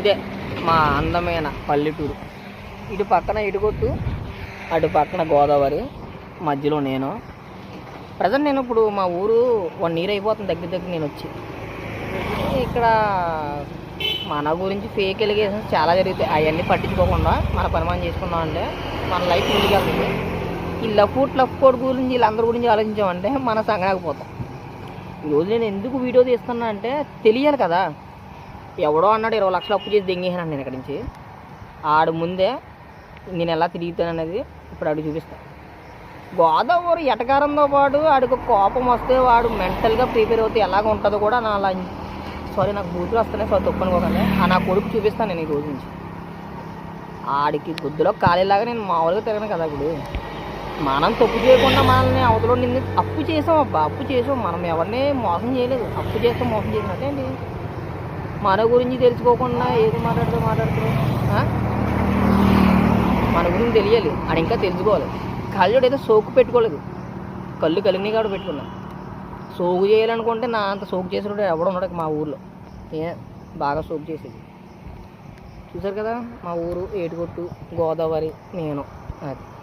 ఇదే మా అందమైన పల్లెటూరు. ఇటు పక్కన ఇటుకొట్టు అటు పక్కన గోదావరి మధ్యలో నేను. ప్రజెంట్ నేను ఇప్పుడు మా ఊరు వన్ ఇయర్ అయిపోతుంది దగ్గర దగ్గర నేను వచ్చి. ఇక్కడ మన గురించి ఫేక్ ఎలిగేషన్స్ చాలా జరుగుతాయి. అవన్నీ పట్టించుకోకుండా మన పని మనం చేసుకున్నాం అంటే మన లైఫ్ ముందుకెళ్తుంది ఈ లఫ్ట్ లఫ్కోడ్ గురించి వీళ్ళందరి గురించి ఆలోచించామంటే మన సంగనాకపోతాం ఈరోజు నేను ఎందుకు వీడియో తీస్తున్నా అంటే తెలియాలి కదా. ఎవడో అన్నాడు ఇరవై లక్షలు అప్పు చేసి దెంగేసాను నేను ఇక్కడి నుంచి. ఆడు ముందే నేను ఎలా తిరుగుతాను అనేది ఇప్పుడు ఆడు చూపిస్తాను గోదావరి ఎటకారంతో పాటు ఆడికి కోపం వస్తే వాడు మెంటల్గా ప్రిపేర్ అవుతే ఎలాగ ఉంటుందో కూడా నా అలా సారీ నాకు బూతులు వస్తున్నాయి సో తప్పనుకోకండి. ఆ నా కొడుకు చూపిస్తాను నేను ఈ రోజు నుంచి. ఆడికి గుద్దులో ఖాళీలాగా నేను మామూలుగా తిరగను కదా ఇప్పుడు. మనం తప్పు చేయకుండా మనల్ని అవతలో నింది అప్పు చేసాం అబ్బా అప్పు చేసాం. మనం ఎవరిని మోసం చేయలేదు. అప్పు చేస్తే మోసం చేసినట్టే అండి మన గురించి తెలుసుకోకుండా ఏది మాట్లాడితే మాట్లాడుతున్నాం మన గురించి తెలియాలి. అని ఇంకా తెలుసుకోవాలి. కళ్ళోడు ఏదో సోకు పెట్టుకోలేదు. కళ్ళు కలిగిన కాడు పెట్టుకున్నా. సోకు చేయాలనుకుంటే నా అంత సోకు చేసినప్పుడు ఎవడు ఉండడు మా ఊర్లో. ఏ బాగా సోకు చేసేది. చూసారు కదా? మా ఊరు ఏటుకొట్టు గోదావరి నేను అది.